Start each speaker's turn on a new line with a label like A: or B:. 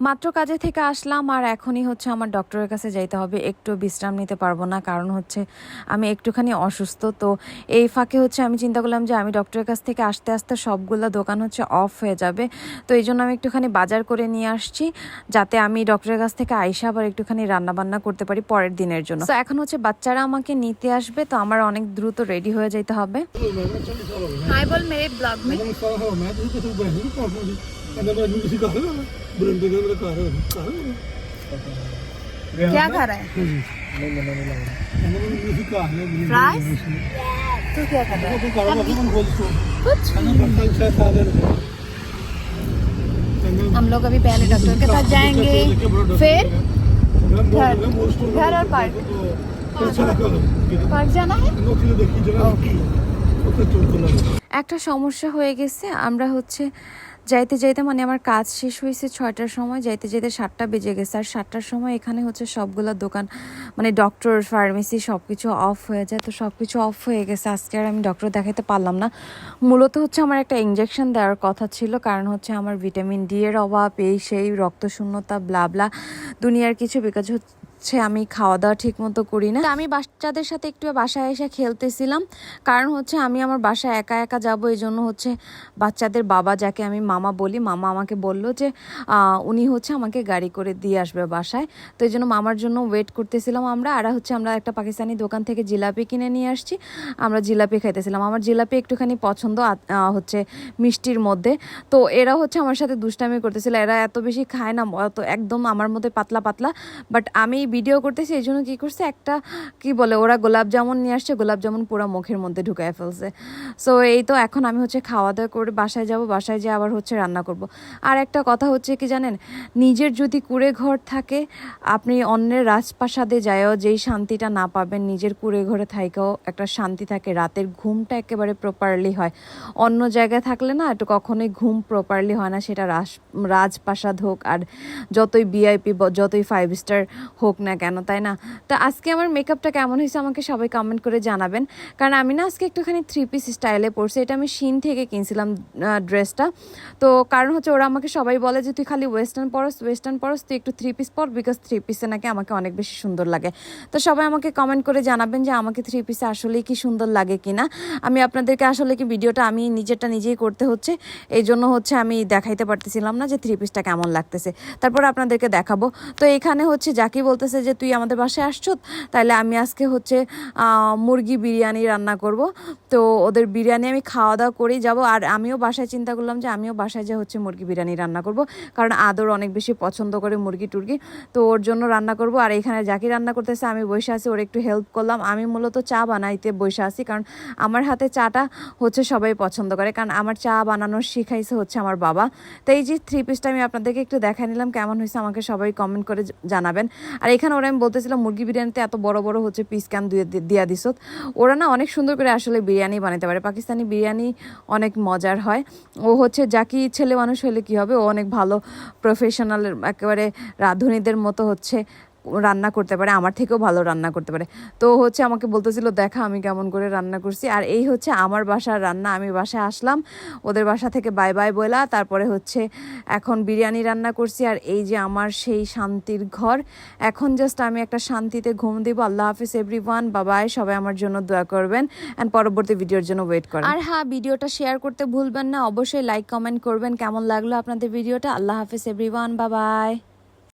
A: মাত্র কাজে থেকে আসলাম আর এখনই হচ্ছে আমার ডক্টরের কাছে যাইতে হবে। একটু বিশ্রাম নিতে পারব না কারণ হচ্ছে আমি একটুখানি অসুস্থ। তো এই ফাঁকে হচ্ছে আমি চিন্তা করলাম যে আমি ডক্টরের কাছ থেকে আসতে আসতে সবগুলো দোকান হচ্ছে অফ হয়ে যাবে। তো এই জন্য আমি একটুখানি বাজার করে নিয়ে আসছি যাতে আমি ডক্টরের কাছ থেকে আইসা আবার একটুখানি রান্নাবান্না করতে পারি পরের দিনের জন্য। তো এখন হচ্ছে বাচ্চারা আমাকে নিতে আসবে তো আমার অনেক দ্রুত রেডি হয়ে যেতে হবে। হাই বল মেরে ব্লগ মে।
B: ਮੈਂ ਸਾਰਾ ਹੋ ਮੈਂ ਤੁਸੀਂ ਕਿਥੋਂ ਬੈਠੇ ਨੂੰ ਪਾਪੂ ਦੀ ਕਹਿੰਦਾ ਮੈਨੂੰ ਤੁਸੀਂ ਕਹਦੇ ਨਾ ਬਰਿੰਦੇ ਦੇ ਮੇਰੇ ਘਰ ਘਰ
A: क्या खा रहा है
B: ਕਹਿੰਦਾ ਮੈਨੂੰ ਤੁਸੀਂ ਘਰ ਨੇ
A: Fries? तू क्या कर रहा है
B: ਤੂੰ ਘਰ ਵਾਪਸ ਮੈਨੂੰ ਖੋਲ ਤੋ
A: कुछ
B: ਕਹਿੰਦਾ ਬੱਕਲ ਛੇ ਸਾਲ ਦੇ
A: हम लोग अभी पहले डॉक्टर के पास जाएंगे फिर घर घर और पार्क पार्क जाना है
B: দেখি জগা ওকে চোর তোলা
A: একটা সমস্যা হয়ে গেছে আমরা হচ্ছে যাইতে যাইতে মানে আমার কাজ শেষ হয়েছে ছয়টার সময়, যাইতে যাইতে সাতটা বেজে গেছে। আর সাতটার সময় এখানে হচ্ছে সবগুলো দোকান মানে ডক্টর ফার্মেসি সব কিছু অফ হয়ে যায়। তো সব কিছু অফ হয়ে গেছে। আজকে আর আমি ডক্টর দেখাতে পারলাম না। মূলত হচ্ছে আমার একটা ইঞ্জেকশন দেওয়ার কথা ছিল। কারণ হচ্ছে আমার ভিটামিন ডি এর অভাব, এই সেই রক্তশূন্যতা ব্লাবলা দুনিয়ার কিছু বিকাজ হচ্ছে আমি খাওয়া দাওয়া ঠিক মতো করি না। আমি বাচ্চাদের সাথে একটু বাসায় এসে খেলতেছিলাম। কারণ হচ্ছে আমি আমার বাসায় একা একা যাব এই জন্য হচ্ছে বাচ্চাদের বাবা যাকে আমি মামা বলি, মামা আমাকে বলল যে উনি হচ্ছে আমাকে গাড়ি করে দিয়ে আসবে বাসায়। তো এই জন্য মামার জন্য ওয়েট করতেছিলাম আমরা। আর হচ্ছে আমরা একটা পাকিস্তানি দোকান থেকে জিলাপি কিনে নিয়ে আসছি। আমরা জিলাপি খাইতেছিলাম। আমার জিলাপি একটুখানি পছন্দ হচ্ছে মিষ্টির মধ্যে। তো এরা হচ্ছে আমার সাথে দুষ্টামি করতেছিল। এরা এত বেশি খায় না, অত একদম আমার মধ্যে পাতলা পাতলা। বাট আমি ভিডিও করতেছি, এই জন্য কী করছে, একটা, কি বলে, ওরা গোলাপ জামুন নিয়ে আসছে, গোলাপ জামুন পুরো মুখের মধ্যে ঢুকায় ফেলছে। সো এই তো এখন আমি হচ্ছে খাওয়া দাওয়া করে বাসায় যাব, বাসায় যেয়ে আবার হচ্ছে রান্না করব। আর একটা কথা হচ্ছে কি জানেন, নিজের যদি কুড়ে ঘর থাকে, আপনি অন্যের রাজপ্রাসাদে যায়ও, যেই শান্তিটা না পাবেন, নিজের কুড়ে ঘরে থাকেও একটা শান্তি থাকে, রাতের ঘুমটা একেবারে প্রপারলি হয়। অন্য জায়গায় থাকলে না, একটু কখনোই ঘুম প্রপারলি হয় না, সেটা রাজ রাজপ্রাসাদ হোক, আর যতই ভিআইপি যতই ফাইভ স্টার হোক না কেন, তাই না? তো আজকে আমার মেকআপটা কেমন হয়েছে আমাকে সবাই কমেন্ট করে জানাবেন। কারণ আমি না আজকে একটুখানি থ্রি পিস স্টাইলে পরছি, এটা আমি শিন থেকে কিনছিলাম ড্রেসটা তো কারণ হচ্ছে ওরা আমাকে সবাই বলে যে, তুই খালি ওয়েস্টার্ন পরস ওয়েস্টার্ন পরস, তুই একটু থ্রি পিস পর বিকজ থ্রি পিসে নাকি আমাকে অনেক বেশি সুন্দর লাগে। তো সবাই আমাকে কমেন্ট করে জানাবেন যে, আমাকে থ্রি পিসে আসলেই কি সুন্দর লাগে কিনা? আমি আপনাদেরকে আসলে কি ভিডিওটা আমি নিজেরটা নিজেই করতে হচ্ছে, এই জন্য হচ্ছে আমি দেখাইতে পারতেছিলাম না যে থ্রি পিসটা কেমন লাগতেছে। তারপর আপনাদেরকে দেখাবো। তো এখানে হচ্ছে জাকি বলতেছে যে, তুই আমাদের বাসায় আসছো? তাহলে আমি আজকে হচ্ছে মুরগি বিরিয়ানি রান্না করব। তো ওদের বিরিয়ানি আমি খাওয়া দাওয়া করেই যাব। আর আমিও বাসায় চিন্তা করলাম যে, আমিও বাসায় যে হচ্ছে মুরগি বিরিয়ানি রান্না করব। কারণ আদর অনেক বেশি পছন্দ করে মুরগি টুরগি। তো ওর জন্য রান্না করব। আর এখানে যাকে রান্না করতেছে, আমি বসে আছি, ওর একটু হেল্প করলাম। আমি মূলত চা বানাইতে বসে আছি, কারণ আমার হাতে চাটা হচ্ছে সবাই পছন্দ করে। কারণ আমার চা বানানোর শিখাইছে হচ্ছে আমার বাবা। তো এই যে থ্রি পিসটা আমি আপনাদেরকে একটু দেখা নিলাম, কেমন হয়েছে আমাকে সবাই কমেন্ট করে জানাবেন। আর এখানে ওরা, আমি বলতেছিলাম, মুরগি বিরিয়ানিতে এত বড় বড় হচ্ছে পিস কেন দিয়ে- দিস ওরা না অনেক সুন্দর করে আসলে বিরিয়ানি বানাতে পারে। পাকিস্তানি বিরিয়ানি অনেক মজার হয়। ও হচ্ছে যাকি ছেলে মানুষ হলে কি হবে? ও অনেক ভালো প্রফেশনাল একেবারে রাঁধুনিদের মতো হচ্ছে রান্না করতে পারে, আমার থেকেও ভালো রান্না করতে পারে। তো হচ্ছে আমাকে বলতেছিল, দেখা, আমি কেমন করে রান্না করছি। আর এই হচ্ছে আমার বাসার রান্না। আমি বাসায় আসলাম, ওদের বাসা থেকে বাই বাই বলা তারপরে হচ্ছে এখন বিরিয়ানি রান্না করছি। আর এই যে আমার সেই শান্তির ঘর, এখন জাস্ট আমি একটা শান্তিতে ঘুম দিব। আল্লাহ হাফিজ এভরি ওয়ান বাবাই, সবাই আমার জন্য দোয়া করবেন। অ্যান্ড পরবর্তী ভিডিওর জন্য ওয়েট করেন। আর হ্যাঁ ভিডিওটা শেয়ার করতে ভুলবেন না। অবশ্যই লাইক কমেন্ট করবেন। কেমন লাগল আপনাদের ভিডিওটা? আল্লাহ হাফিজ এভরি ওয়ান বাবাই।